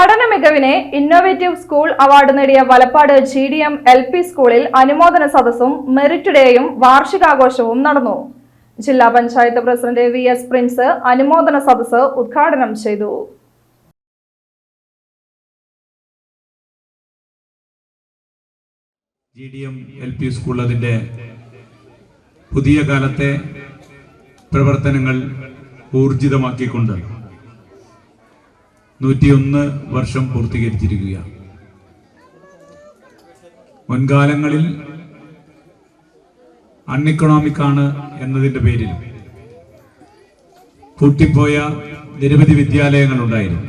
പഠന മികവിനെ innovative school award നേടിയ Valappad G D M L P സ്കൂളിൽ അനുമോദന സദസ്സും മെറിറ്റ് ഡേയും വാർഷികാഘോഷവും നടന്നു. ജില്ലാ panchayat president V S Prince അനുമോദന സദസ്സ് ഉദ്ഘാടനം ചെയ്തു. G D M L P school അതിന്റെ പുതിയ കാലത്തെ പ്രവർത്തനങ്ങൾ ഊർജിതമാക്കിക്കൊണ്ട് നൂറ്റിയൊന്ന് വർഷം പൂർത്തീകരിച്ചിരിക്കുകയാണ്. മുൻകാലങ്ങളിൽ അൺഇക്കണോമിക് ആണ് എന്നതിന്റെ പേരിൽ പൂട്ടിപ്പോയ നിരവധി വിദ്യാലയങ്ങൾ ഉണ്ടായിരുന്നു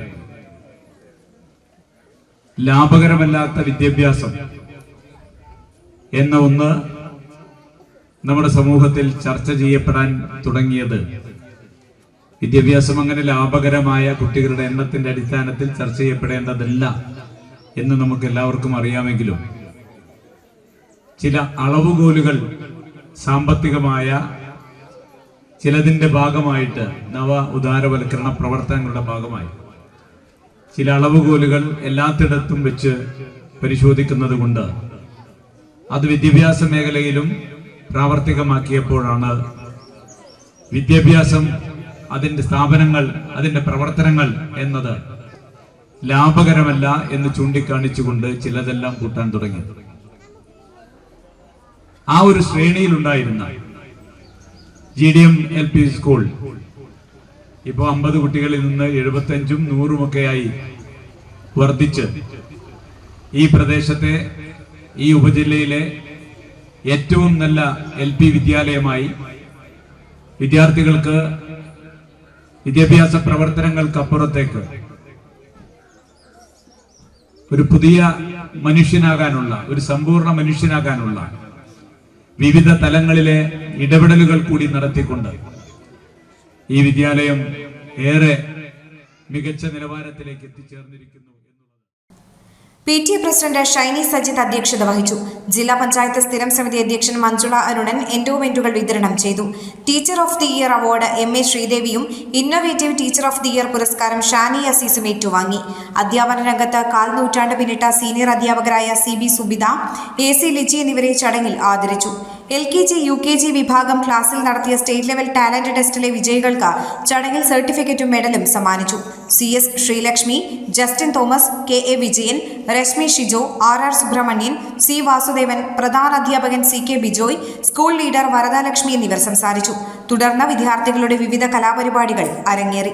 ലാഭകരമല്ലാത്ത വിദ്യാഭ്യാസം എന്ന ഒന്ന് നമ്മുടെ സമൂഹത്തിൽ ചർച്ച ചെയ്യപ്പെടാൻ തുടങ്ങിയത് വിദ്യാഭ്യാസം അങ്ങനെ ലാഭകരമായ കുട്ടികളുടെ എണ്ണത്തിന്റെ അടിസ്ഥാനത്തിൽ ചർച്ച ചെയ്യപ്പെടേണ്ടതല്ല എന്ന് നമുക്ക് എല്ലാവർക്കും അറിയാമെങ്കിലും ചില അളവുകോലുകൾ സാമ്പത്തികമായ ചിലതിന്റെ ഭാഗമായിട്ട് നവ ഉദാരവൽക്കരണ പ്രവർത്തനങ്ങളുടെ ഭാഗമായി. ചില അളവുകോലുകൾ എല്ലാത്തിടത്തും വെച്ച് പരിശോധിക്കുന്നത് കൊണ്ട് അത് വിദ്യാഭ്യാസ മേഖലയിലും പ്രാവർത്തികമാക്കിയപ്പോഴാണ് വിദ്യാഭ്യാസം അതിന്റെ സ്ഥാപനങ്ങൾ അതിന്റെ പ്രവർത്തനങ്ങൾ എന്നത് ലാഭകരമല്ല എന്ന് ചൂണ്ടിക്കാണിച്ചുകൊണ്ട് ചിലതെല്ലാം കൂട്ടാൻ തുടങ്ങി. ആ ഒരു ശ്രേണിയിലുണ്ടായിരുന്ന G D M L P school ഇപ്പോൾ അമ്പത് കുട്ടികളിൽ നിന്ന് എഴുപത്തഞ്ചും നൂറുമൊക്കെയായി വർദ്ധിച്ച് ഈ പ്രദേശത്തെ ഈ ഉപജില്ലയിലെ ഏറ്റവും നല്ല എൽ പി വിദ്യാലയമായി വിദ്യാർത്ഥികൾക്ക് വിദ്യാഭ്യാസ പ്രവർത്തനങ്ങൾക്കപ്പുറത്തേക്ക് ഒരു പുതിയ മനുഷ്യനാകാനുള്ള ഒരു സമ്പൂർണ മനുഷ്യനാകാനുള്ള വിവിധ തലങ്ങളിലെ ഇടപെടലുകൾ കൂടി നടത്തിക്കൊണ്ട് ഈ വിദ്യാലയം ഏറെ മികച്ച നിലവാരത്തിലേക്ക് എത്തിച്ചേർന്നിരിക്കുന്നു. P T A president Shiny Sajith അധ്യക്ഷത വഹിച്ചു. ജില്ലാ പഞ്ചായത്ത് സ്ഥിരം സമിതി അധ്യക്ഷൻ മഞ്ജുള അരുണൻ എൻഡോമെന്റുകൾ വിതരണം ചെയ്തു. Teacher of the year award M A ശ്രീദേവിയും innovative teacher of the year പുരസ്കാരം ഷാനി അസീസും ഏറ്റുവാങ്ങി. അധ്യാപന രംഗത്ത് കാൽ നൂറ്റാണ്ട് പിന്നിട്ട സീനിയർ അധ്യാപകരായ C B Subitha A C Liji എന്നിവരെ ചടങ്ങിൽ ആദരിച്ചു. L K G U K G വിഭാഗം ക്ലാസ്സിൽ നടത്തിയ സ്റ്റേറ്റ് ലെവൽ ടാലന്റ് ടെസ്റ്റിലെ വിജയികൾക്ക് ചടങ്ങിൽ സർട്ടിഫിക്കറ്റും മെഡലും സമ്മാനിച്ചു. C S Sreelakshmi Justin Thomas K A Vijayan Reshmi Shijo R R Subrahmanyan C Vasudevan പ്രധാന അധ്യാപകൻ C K Bijoy school leader Varadalakshmi എന്നിവർ സംസാരിച്ചു. തുടർന്ന് വിദ്യാർത്ഥികളുടെ വിവിധ കലാപരിപാടികൾ അരങ്ങേറി.